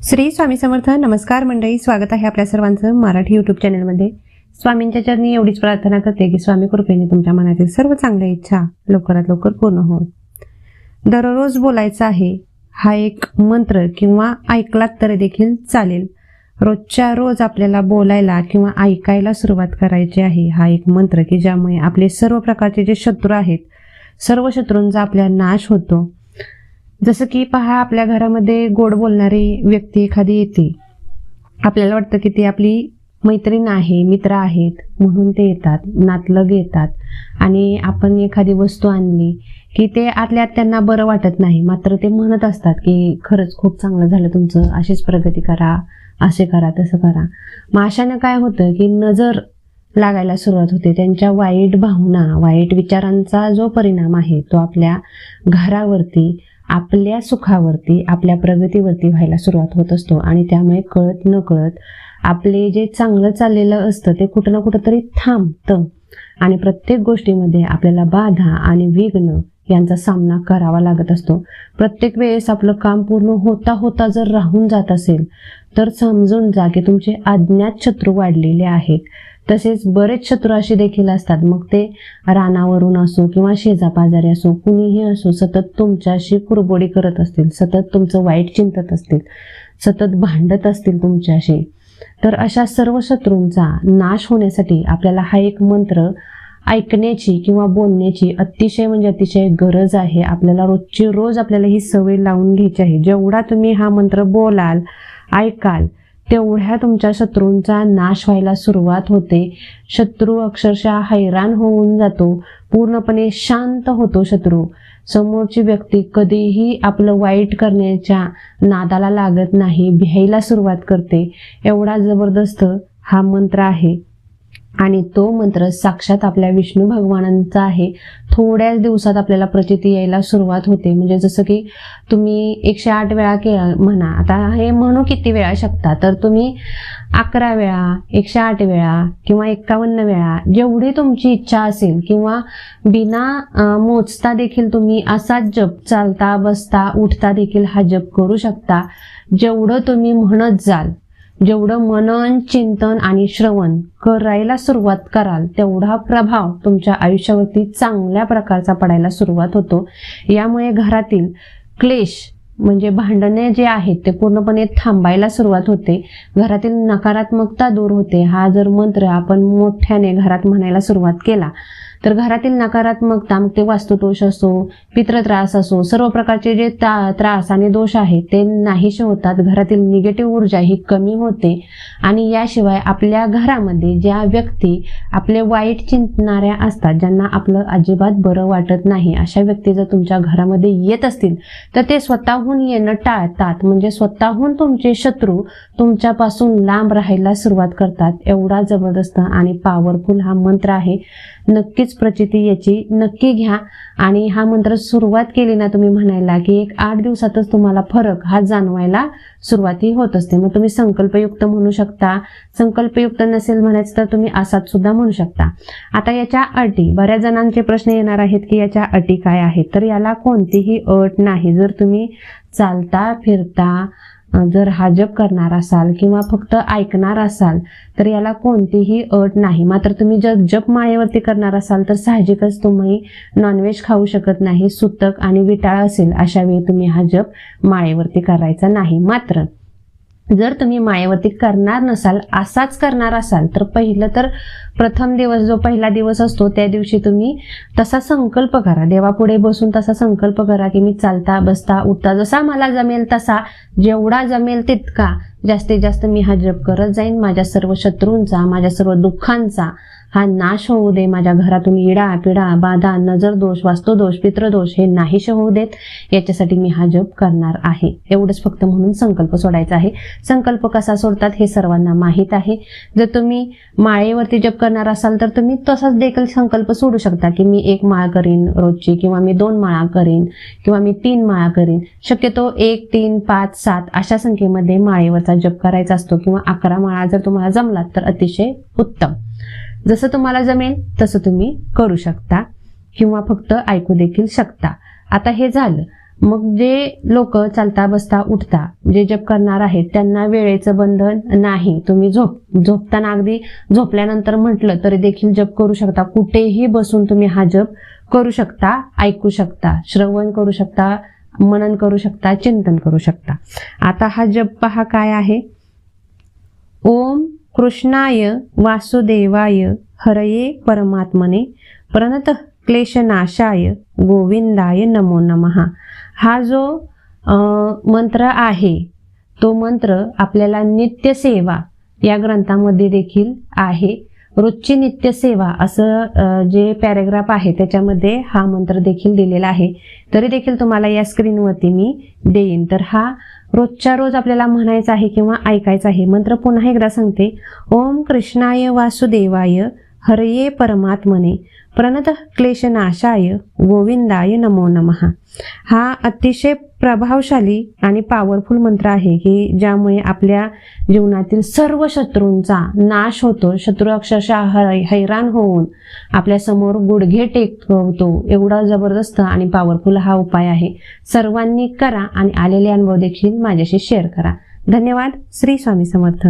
श्री स्वामी समर्थ नमस्कार मंडळी स्वागत आहे आपल्या सर्वांचं मराठी युट्यूब चॅनलमध्ये स्वामींच्या चरणी एवढीच प्रार्थना करते की स्वामी कृपेने तुमच्या मनातील सर्व चांगल्या इच्छा लवकरात लवकर पूर्ण हो दररोज बोलायचं आहे हा एक मंत्र किंवा ऐकलात तरी देखील चालेल. रोजच्या रोज आपल्याला बोलायला किंवा ऐकायला सुरुवात करायची आहे हा एक मंत्र की ज्यामुळे आपले सर्व प्रकारचे जे शत्रू आहेत सर्व शत्रूंचा आपल्या नाश होतो. जसं की पहा आपल्या घरामध्ये गोड बोलणारी व्यक्ती एखादी येते. आपल्याला वाटतं की ती आपली मैत्रीण आहे मित्र आहेत म्हणून ते येतात नातलग येतात. आणि आपण एखादी वस्तू आणली की ते आतल्या त्यांना बरं वाटत नाही. मात्र ते म्हणत असतात की खरंच खूप चांगलं झालं तुमचं अशीच प्रगती करा असे करा तसं करा. मग अशानं काय होतं की नजर लागायला सुरुवात होते. त्यांच्या वाईट भावना वाईट विचारांचा जो परिणाम आहे तो आपल्या घरावरती आपल्या सुखावरती आपल्या प्रगतीवरती व्हायला सुरुवात होत असतो. आणि त्यामुळे कळत न कळत आपले जे चांगलं चाललेलं असतं ते कुठं ना कुठं तरी थांबतं. आणि प्रत्येक गोष्टीमध्ये आपल्याला बाधा आणि विघ्न यांचा सामना करावा लागत असतो. प्रत्येक वेळेस आपलं काम पूर्ण होता होता जर राहून जात असेल तर समजून जा की तुमचे अज्ञात शत्रू वाढलेले आहेत. तसेच बरेच शत्रू असे देखील असतात. मग ते रानावरून असो किंवा शेजापाजारी असो कुणीही असो सतत तुमच्याशी कुरबोडी करत असतील सतत तुमचं वाईट चिंतत असतील सतत भांडत असतील तुमच्याशी तर अशा सर्व शत्रूंचा नाश होण्यासाठी आपल्याला हा एक मंत्र ऐकण्याची किंवा बोलण्याची अतिशय म्हणजे अतिशय गरज आहे. आपल्याला रोजची रोज आपल्याला ही सवय लावून घ्यायची आहे. जेवढा तुम्ही हा मंत्र बोलाल ऐकाल तेवढ्या तुमच्या शत्रूंचा नाश व्हायला सुरुवात होते. शत्रू अक्षरशः हैराण होऊन जातो. पूर्णपणे शांत होतो शत्रू. समोरची व्यक्ती कधीही आपलं वाईट करण्याच्या नादाला लागत नाही भ्यायला सुरुवात करते. एवढा जबरदस्त हा मंत्र आहे. आणि तो मंत्र साक्षात आपल्या विष्णू भगवानांचा आहे. थोड्याच दिवसात आपल्याला प्रचिती यायला सुरुवात होते. म्हणजे जसं की तुम्ही एकशे आठ वेळा केला म्हणा आता हे म्हणू किती वेळा शकता तर तुम्ही अकरा वेळा एकशे आठ वेळा किंवा एक्कावन्न वेळा जेवढी तुमची इच्छा असेल किंवा बिना मोजता देखील तुम्ही असाच जप चालता बसता उठता देखील हा जप करू शकता. जेवढं तुम्ही म्हणत जाल जेवढं मनन चिंतन आणि श्रवण करायला सुरुवात कराल तेवढा प्रभाव तुमच्या आयुष्यावरती चांगल्या प्रकारचा पडायला सुरुवात होतो. यामुळे घरातील क्लेश म्हणजे भांडणे जे आहेत ते पूर्णपणे थांबायला सुरुवात होते. घरातील नकारात्मकता दूर होते. हा जर मंत्र आपण मोठ्याने घरात म्हणायला सुरुवात केला तर घरातील नकारात्मकता मग ते वास्तुदोष असो पित्रत्रास असो सर्व प्रकारचे जे ता- त्रास आणि दोष आहेत ते नाहीसे होतात. घरातील निगेटिव्ह ऊर्जा ही कमी होते. आणि याशिवाय आपल्या घरामध्ये ज्या व्यक्ती आपले वाईट चिंतणाऱ्या असतात ज्यांना आपलं अजिबात बरं वाटत नाही अशा व्यक्ती जर तुमच्या घरामध्ये येत असतील तर ते स्वतःहून येणं टाळतात. म्हणजे स्वतःहून तुमचे शत्रू तुमच्यापासून लांब राहायला सुरुवात करतात. एवढा जबरदस्त आणि पॉवरफुल हा मंत्र आहे. नक्कीच प्रचिती याची नक्की घ्या. आणि हा मंत्र सुरुवात केली ना तुम्ही म्हणायला की एक आठ दिवसातच तुम्हाला फरक हा जाणवायला सुरुवाती होत असते. मग तुम्ही संकल्पयुक्त म्हणू शकता. संकल्पयुक्त नसेल म्हणायचं तर तुम्ही असाच सुद्धा म्हणू शकता. आता याच्या अटी बऱ्याच जणांचे प्रश्न येणार आहेत की याच्या अटी काय आहेत? तर याला कोणतीही अट नाही. जर तुम्ही चालता फिरता जर हा जप करणार असाल किंवा फक्त ऐकणार असाल तर याला कोणतीही अट नाही. मात्र तुम्ही जर जप माळेवरती करणार असाल तर साहजिकच तुम्ही नॉनव्हेज खाऊ शकत नाही सुतक आणि विटाळ असेल अशा वेळी तुम्ही हा जप माळेवरती करायचा नाही. मात्र जर तुम्ही माळेवरती करणार नसाल असाच करणार असाल तर पहिलं तर प्रथम दिवस जो पहिला दिवस असतो त्या दिवशी तुम्ही तसा संकल्प करा. देवापुढे बसून तसा संकल्प करा की मी चालता बसता उठता जसा मला जमेल तसा जेवढा जमेल तितका जास्तीत जास्त मी हा जप करत जाईन. माझ्या सर्व शत्रूंचा माझ्या सर्व दुःखांचा हा नाश होऊ दे. माझ्या घरातून इडा पिडा बाधा नजर दोष वास्तुदोष पित्रदोष हे नाहीसे होऊ देत. याच्यासाठी मी हा जप करणार आहे. एवढंच फक्त म्हणून संकल्प सोडायचा आहे. संकल्प कसा सोडतात हे सर्वांना माहीत आहे. जर तुम्ही माळेवरती जप करणार असाल तर तुम्ही तसाच देखील संकल्प सोडू शकता की मी एक माळ करीन रोजची किंवा मी दोन माळा करीन किंवा मी तीन माळा करीन. शक्यतो एक तीन पाच सात अशा संख्येमध्ये माळेवरचा जप करायचा असतो किंवा अकरा माळा जर तुम्हाला जमलात तर अतिशय उत्तम. जसं तुम्हाला जमेल तसं तुम्ही करू शकता किंवा फक्त ऐकू देखील शकता. आता हे झालं. मग जे लोक चालता बसता उठता जे जप करणार आहेत त्यांना वेळेचं बंधन नाही. तुम्ही झोप झोपताना अगदी झोपल्यानंतर म्हटलं तरी देखील जप करू शकता. कुठेही बसून तुम्ही हा जप करू शकता ऐकू शकता श्रवण करू शकता मनन करू शकता चिंतन करू शकता. आता हा जप पहा काय आहे. ओम कृष्णाय वासुदेवाय हरये परमात्मने. प्रणत क्लेशनाशाय गोविंदाय नमो नमः. हा जो मंत्र आहे तो मंत्र आपल्याला नित्यसेवा या ग्रंथामध्ये देखील आहे. रोजची नित्यसेवा असं जे पॅरेग्राफ आहे त्याच्यामध्ये हा मंत्र देखील दिलेला आहे. तरी देखील तुम्हाला या स्क्रीनवरती मी देईन. तर हा रोजच्या रोज आपल्याला म्हणायचा आहे किंवा ऐकायचा आहे मंत्र पुन्हा एकदा सांगते. ओम कृष्णाय वासुदेवाय हरये परमात्मने. प्रणत क्लेशनाशाय गोविंदाय नमो नमः. हा अतिशय प्रभावशाली आणि पॉवरफुल मंत्र आहे की ज्यामुळे आपल्या जीवनातील सर्व शत्रूंचा नाश होतो. शत्रू अक्षरशः हैराण होऊन आपल्यासमोर गुडघे टेकवतो. एवढा जबरदस्त आणि पॉवरफुल हा उपाय आहे. सर्वांनी करा आणि आलेले अनुभव देखील माझ्याशी शेअर करा. धन्यवाद. श्री स्वामी समर्थ.